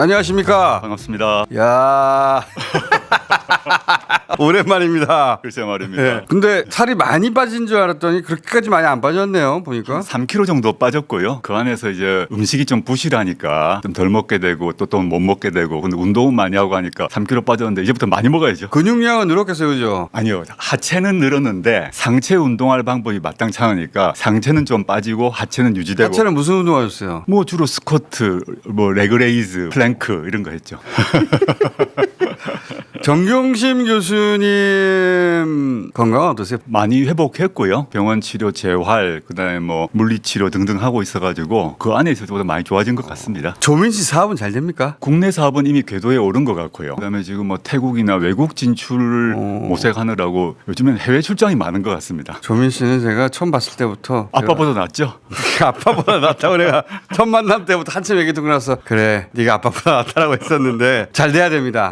안녕하십니까? 반갑습니다. 야 오랜만입니다. 글쎄 말입니다. 예. 근데 살이 많이 빠진 줄 알았더니 그렇게까지 많이 안 빠졌네요. 보니까. 3kg 정도 빠졌고요. 그 안에서 이제 음식이 좀 부실하니까 좀 덜 먹게 되고 또 또 못 먹게 되고 근데 운동은 많이 하고 하니까 3kg 빠졌는데 이제부터 많이 먹어야죠. 근육량은 늘었겠어요, 그죠? 아니요. 하체는 늘었는데 상체 운동할 방법이 마땅치 않으니까 상체는 좀 빠지고 하체는 유지되고 하체는 무슨 운동하셨어요? 뭐 주로 스쿼트, 뭐 레그레이즈, 플랭크 이런 거 했죠. 정경심 교수님 건강 어떠세요? 많이 회복했고요. 병원 치료, 재활, 그다음에 뭐 물리 치료 등등 하고 있어가지고 그 안에 있어서보다 많이 좋아진 것 같습니다. 조민 씨 사업은 잘 됩니까? 국내 사업은 이미 궤도에 오른 것 같고요. 그다음에 지금 뭐 태국이나 외국 진출을 오. 모색하느라고 요즘엔 해외 출장이 많은 것 같습니다. 조민 씨는 제가 처음 봤을 때부터 아빠보다 낫죠? 아빠보다 낫다고 내가 첫 만남 때부터 한참 얘기 듣고 나서 그래 네가 아빠보다 낫다라고 했었는데 잘 돼야 됩니다.